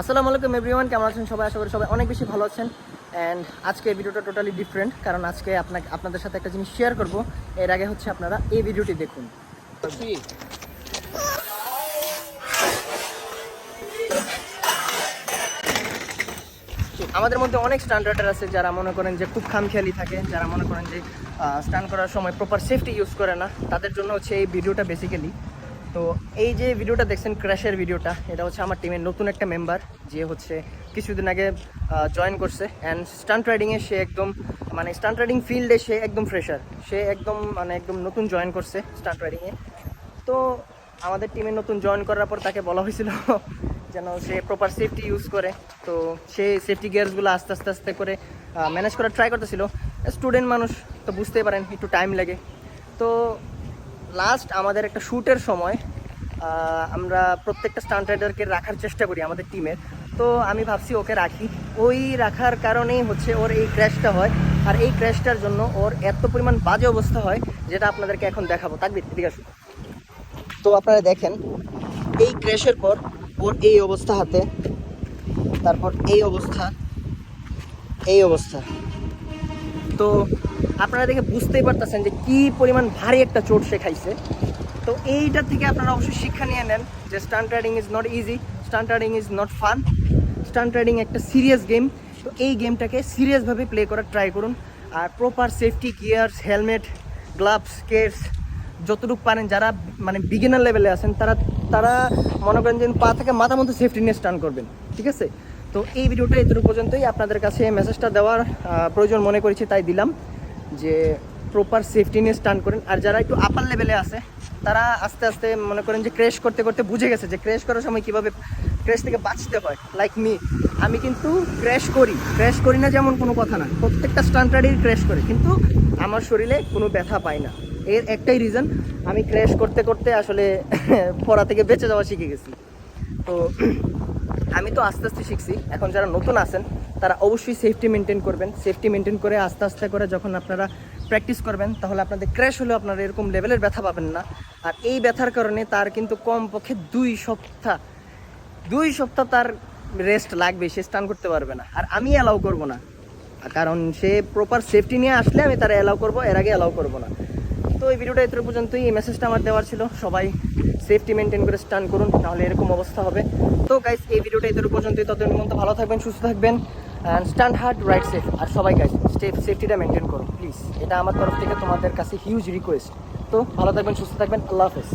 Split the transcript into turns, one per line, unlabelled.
আসসালামু আলাইকুম এভরিওয়ান, কেমন আছেন সবাই? আশা করি সবাই অনেক বেশি ভালো আছেন। অ্যান্ড আজকে ভিডিওটা টোটালি ডিফারেন্ট কারণ আজকে আপনাকে আপনাদের সাথে একটা জিনিস শেয়ার করব। এর আগে হচ্ছে আপনারা এই ভিডিওটি দেখুন। আমাদের মধ্যে অনেক স্ট্যান্ডার্ডার আছে যারা মনে করেন যে খুব খামখেয়ালি থাকে, যারা মনে করেন যে স্টান করার সময় প্রপার সেফটি ইউজ করে না। তাদের জন্য হচ্ছে এই ভিডিওটা বেসিক্যালি তো এই যে ভিডিওটা দেখছেন ক্র্যাশের ভিডিওটা, এটা হচ্ছে আমার টিমের নতুন একটা মেম্বার যে হচ্ছে কিছুদিন আগে জয়েন করছে অ্যান্ড স্টান্ট রাইডিংয়ে সে একদম মানে স্টান্ট রাইডিং ফিল্ডে সে একদম ফ্রেশার সে একদম মানে একদম নতুন জয়েন করছে স্টান্ট রাইডিংয়ে তো আমাদের টিমে নতুন জয়েন করার পর তাকে বলা হয়েছিল যেন সে প্রপার সেফটি ইউজ করে। তো সে সেফটি গিয়ার্সগুলো আস্তে আস্তে আস্তে করে ম্যানেজ করার ট্রাই করতেছিল। স্টুডেন্ট মানুষ, তো বুঝতেই পারেন, একটু টাইম লাগে। তো লাস্ট আমাদের একটা শ্যুটের সময় আমরা প্রত্যেকটা স্টান্ট রাইডারকে রাখার চেষ্টা করি আমাদের টিমের তো আমি ভাবছি ওকে রাখি। ওই রাখার কারণেই হচ্ছে ওর এই ক্র্যাশটা হয়। আর এই ক্র্যাশটার জন্য ওর এত পরিমাণ বাজে অবস্থা হয়, যেটা আপনাদেরকে এখন দেখাবো। তাকবির, এদিকে আসুন। তো আপনারা দেখেন, এই ক্র্যাশের পর ওর এই অবস্থা হাতে, তারপর এই অবস্থা এই অবস্থা। তো আপনারা দেখে বুঝতেই পারতেছেন যে কি পরিমাণ ভারী একটা চোট সে খাইছে। তো এইটা থেকে আপনারা অবশ্যই শিক্ষা নিয়ে নেন যে stunt riding is not easy stunt riding is not fun. Stunt riding একটা সিরিয়াস গেম। তো এই গেমটাকে সিরিয়াসভাবে প্লে করার ট্রাই করুন। আর proper safety gears, helmet, gloves kits যতটুকু পারেন যারা মানে বিগিনার লেভেলে আছেন, তারা তারা মনে করেন যে পা থেকে মাথা মতো সেফটি নিয়ে স্টান করবেন, ঠিক আছে? তো এই ভিডিওটা এতটুকু পর্যন্তই। আপনাদের কাছে মেসেজটা দেওয়ার প্রয়োজন মনে করেছি, তাই দিলাম। যে প্রপার সেফটি নিয়ে স্টান করেন। আর যারা একটু আপার লেভেলে আছে, তারা আস্তে আস্তে মনে করেন যে ক্রেশ করতে করতে বুঝে গেছে যে ক্রেশ করার সময় কীভাবে ক্রেশ থেকে বাঁচতে হয়। লাইক মি আমি কিন্তু ক্র্যাশ করি। ক্র্যাশ করি না যেমন কোনো কথা না। প্রত্যেকটা স্টান্ট রাইডেই ক্র্যাশ করে। কিন্তু আমার শরীরে কোনো ব্যথা পাই না। এর একটাই রিজন আমি ক্র্যাশ করতে করতে আসলে পড়া থেকে বেঁচে যাওয়া শিখে গেছি। তো আমি তো আস্তে আস্তে শিখছি। এখন যারা নতুন আছেন তারা অবশ্যই সেফটি মেনটেন করবেন। সেফটি মেনটেন করে আস্তে আস্তে করে যখন আপনারা প্র্যাকটিস করবেন, তাহলে আপনাদের ক্র্যাশ হলেও আপনারা এরকম লেভেলের ব্যথা পাবেন না। আর এই ব্যথার কারণে তার কিন্তু কমপক্ষে দুই সপ্তাহ দুই সপ্তাহ তার রেস্ট লাগবে, সে স্টান করতে পারবে না। আর আমি অ্যালাউ করব না। কারণ সে প্রপার সেফটি নিয়ে আসলে আমি তারা অ্যালাউ করব, এর আগে অ্যালাউ করব না। তো এই ভিডিওটা এত পর্যন্তই। এই মেসেজটা আমার দেওয়ার ছিল। সবাই সেফটি মেনটেন করে স্টান করুন, তাহলে এরকম অবস্থা হবে। তো গাইস এই ভিডিওটা এত পর্যন্তই। ততদিন মধ্যে ভালো থাকবেন, সুস্থ থাকবেন। And stand hard right safe আর সবাই গাইজ স্টেপ সেফটিটা মেনটেন করো প্লিজ এটা আমার তরফ থেকে তোমাদের কাছে হিউজ রিকোয়েস্ট তো ভালো থাকবেন, সুস্থ থাকবেন, আল্লাহ হাফেজ।